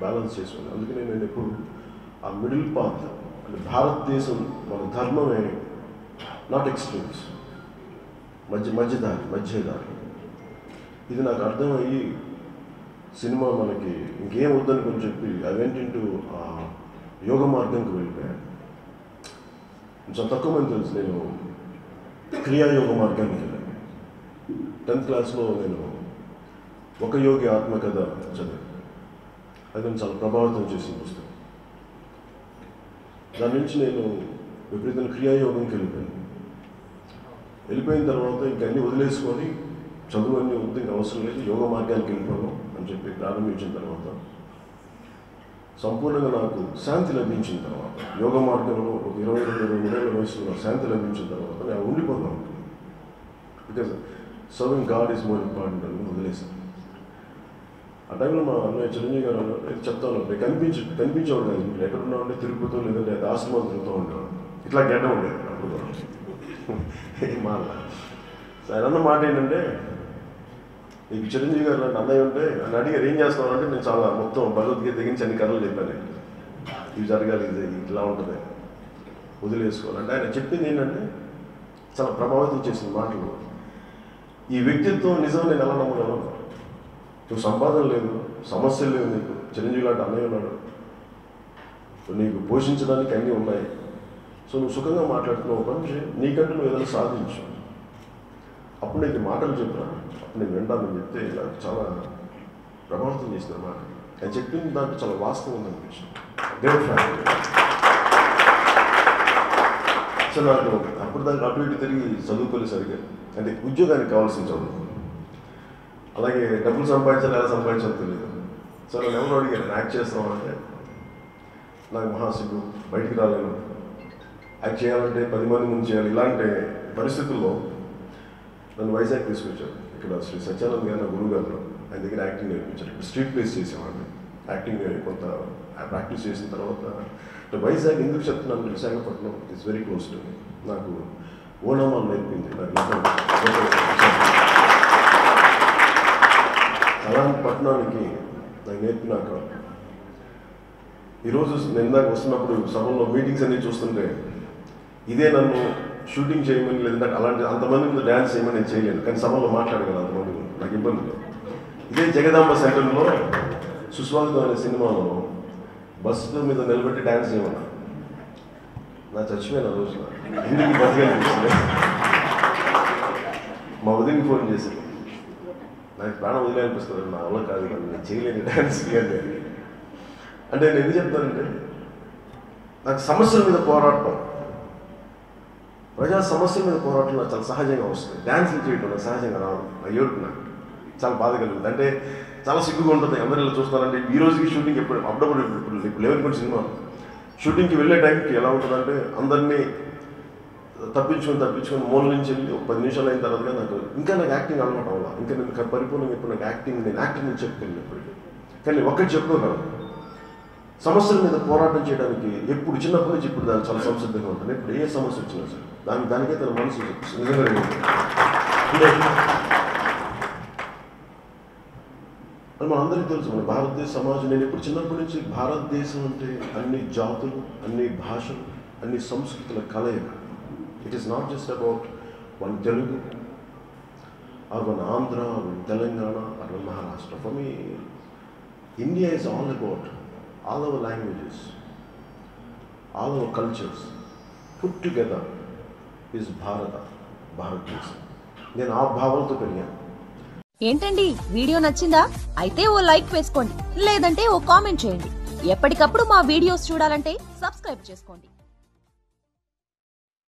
Balance చేసుకోండి అందుకనే నేను ఎప్పుడు ఆ మిడిల్ పాత్ అంటే భారతదేశం మన ధర్మమే నాట్ ఎక్స్ట్రీమ్స్ మధ్య మధ్యదారి మధ్యదారి. ఇది నాకు అర్థమయ్యి సినిమా మనకి ఇంకేం వద్దని కొంచెం చెప్పి అవేంటింటూ వెంట యోగ మార్గంకి వెళ్ళిపోయాను. కొంచెం తక్కువ మంది తెలుసు నేను క్రియాయోగ మార్గానికి వెళ్ళాను టెన్త్ క్లాస్లో నేను ఒక యోగి ఆత్మకథ చదివాను. అది నేను చాలా ప్రభావితం చేసిన పుస్తకం. దాని నుంచి నేను విపరీతమైన క్రియాయోగంకి వెళ్ళిపోయాను. వెళ్ళిపోయిన తర్వాత ఇంక వదిలేసుకొని చదువు అన్నీ వద్దు ఇంకా అవసరం లేదు యోగ మార్గానికి వెళ్ళిపోను అని చెప్పి ప్రారంభించిన తర్వాత సంపూర్ణంగా నాకు శాంతి లభించిన తర్వాత యోగ మార్గంలో ఒక ఇరవై రెండు ఇరవై మూడేళ్ళ వయసులో శాంతి లభించిన తర్వాత నేను ఉండిపోతాను. Because serving god is more important అని వదిలేశాను. ఆ టైంలో మా అన్నయ్య చిరంజీవి గారు అయితే చెప్తాను కనిపించి కనిపించేవాడు కాదు ఇప్పుడు ఎక్కడ ఉన్నా ఉంటే తిరుగుతూ లేదంటే అది ఆశ్రమం తిరుగుతూ ఉండేవాడు ఇట్లా గడ్డ ఉండేది అప్పుడు కూడా. మాల ఆయన అన్న మాట ఏంటంటే నీకు చిరంజీవి గారు లాంటి అన్నయ్య ఉంటే అని అడిగారు ఏం చేస్తావు అంటే నేను చాలా మొత్తం భగవద్గీత దగ్గరించి అన్ని కథలు చెప్పాను ఇవి జరగాలి ఇది ఇట్లా ఉంటుంది. వదిలేసుకోవాలి అంటే ఆయన చెప్పింది ఏంటంటే చాలా ప్రభావితం చేసిన మాటలు. ఈ వ్యక్తిత్వం నిజం నేను ఎలా నమ్మగలను నువ్వు సంపాదన లేదు సమస్యలు లేవు నీకు. చిరంజీవి లాంటి అన్నయ్య ఉన్నాడు. నీకు పోషించడానికి అన్నీ ఉన్నాయి. సో నువ్వు సుఖంగా మాట్లాడుతున్నావు ఒక మనిషి నీకంటే నువ్వు ఏదైనా సాధించు. అప్పుడు నీకు మాటలు చెప్పినా నేను వింటానని చెప్తే నాకు చాలా ప్రభావితం చేసిన మాట. అది చెప్పింది దాంట్లో చాలా వాస్తవం ఉందనిపించింది గ్రేట్ ఫ్యామిలీ సో నాకు అప్పుడు దానికి అటు ఇటు తిరిగి చదువుకోలేదు సరిగ్గా అంటే ఉద్యోగానికి కావాల్సిన చదువు. అలాగే డబ్బులు సంపాదించాలి ఎలా సంపాదించాలో తెలియదు. సో నేను ఎవరు అడిగాను నేను యాక్ట్ చేస్తామంటే నాకు మహాసిగ్గు బయటికి రాలేను యాక్ట్ చేయాలంటే పది మంది ముందు చేయాలి. ఇలాంటి పరిస్థితుల్లో నన్ను వైజాగ్ తీసుకొచ్చాడు ఇక్కడ శ్రీ సత్యానంద్ గారు నా గురువు గారు ఆయన దగ్గర యాక్టింగ్ నేర్పించారు. ఇక్కడ స్ట్రీట్ ప్లేస్ చేసేవాడిని. యాక్టింగ్ కొంత ప్రాక్టీస్ చేసిన తర్వాత అంటే వైజాగ్ ఎందుకు చెప్తున్నాను Visakhapatnam it's very close to me నాకు ఓనామాలు నేర్పింది. నాకు అలాంటి పట్టణానికి నాకు నేర్పినాక ఈరోజు నేను ఇందాక వస్తున్నప్పుడు సభలో మీటింగ్స్ అన్ని చూస్తుంటే ఇదే నన్ను షూటింగ్ చేయమని లేదంటే అలాంటి అంతమంది ముందు డ్యాన్స్ చేయమని నేను చేయలేను కానీ సభలో మాట్లాడగలను అంతమంది నాకు ఇబ్బంది లేదు. ఇదే జగదాంబ సెంటర్లో సుస్వాగతం అనే సినిమాలో బస్సు మీద నిలబెట్టి డ్యాన్స్ చేయమన్నా. నా చచ్చిపోయిన రోజున. ఎందుకు బతికనిపిస్తుంది మా వదిలికి ఫోన్ చేసి నాకు ప్రాణం వదిలేనిపిస్తుంది నా వల్ల కాదు కానీ నేను చేయలేని డ్యాన్స్ అంటే. అంటే నేను ఎందుకు చెప్తానంటే నాకు సమస్యల మీద పోరాటం. ప్రజా సమస్యల మీద పోరాటం నాకు చాలా సహజంగా వస్తుంది. డ్యాన్సులు చేయడం నాకు సహజంగా రావడం నాకు ఏడుపు నాకు. చాలా బాధ కలుగుతుంది అంటే చాలా సిగ్గుగా ఉంటుంది. అందరూ ఇలా చూస్తున్నారంటే ఈ రోజుకి షూటింగ్ ఎప్పుడు అప్పుడప్పుడు ఇప్పుడు ఇప్పుడు లెవెన్ కూడా సినిమా. షూటింగ్కి వెళ్ళే టైంకి ఎలా ఉంటుందంటే అందరినీ తప్పించుకొని తప్పించుకొని మూల నుంచి వెళ్ళి ఒక పది నిమిషాలు అయిన తర్వాత నాకు ఇంకా నాకు యాక్టింగ్ అలవాటు అవ్వాలి? ఇంకా నేను పరిపూర్ణంగా ఇప్పుడు నాకు యాక్టింగ్ నేను యాక్టింగ్ నుంచి చెప్పుకోలేను ఇప్పటికీ కానీ ఒక్కటి చెప్పుకోగలను. సమస్యల మీద పోరాటం చేయడానికి ఎప్పుడు చిన్నప్పటి నుంచి ఇప్పుడు దానికి చాలా సంసిద్ధంగా ఉంటుంది. ఇప్పుడు ఏ సమస్య వచ్చినా సరే. దాని దానికే తన మనసు నిజంగా మన అందరికీ అది తెలుసు. మన భారతదేశ సమాజం నేను ఎప్పుడు చిన్నప్పటి నుంచి భారతదేశం అంటే అన్ని జాతులు అన్ని భాషలు అన్ని సంస్కృతుల కలయిక. It is not just about one Telugu or one Andhra one Telangana or one Maharashtra for me India is all about all our languages all our cultures put together is Bharat Bharatadesam నేను ఆ భావంతో పెరిగాను ఏంటండి? Video నచ్చిందా? అయితే ఓ like వేసుకోండి. లేదంటే ఓ comment చేయండి. ఎప్పటికప్పుడు మా వీడియోస్ చూడాలంటే సబ్స్క్రైబ్ చేసుకోండి.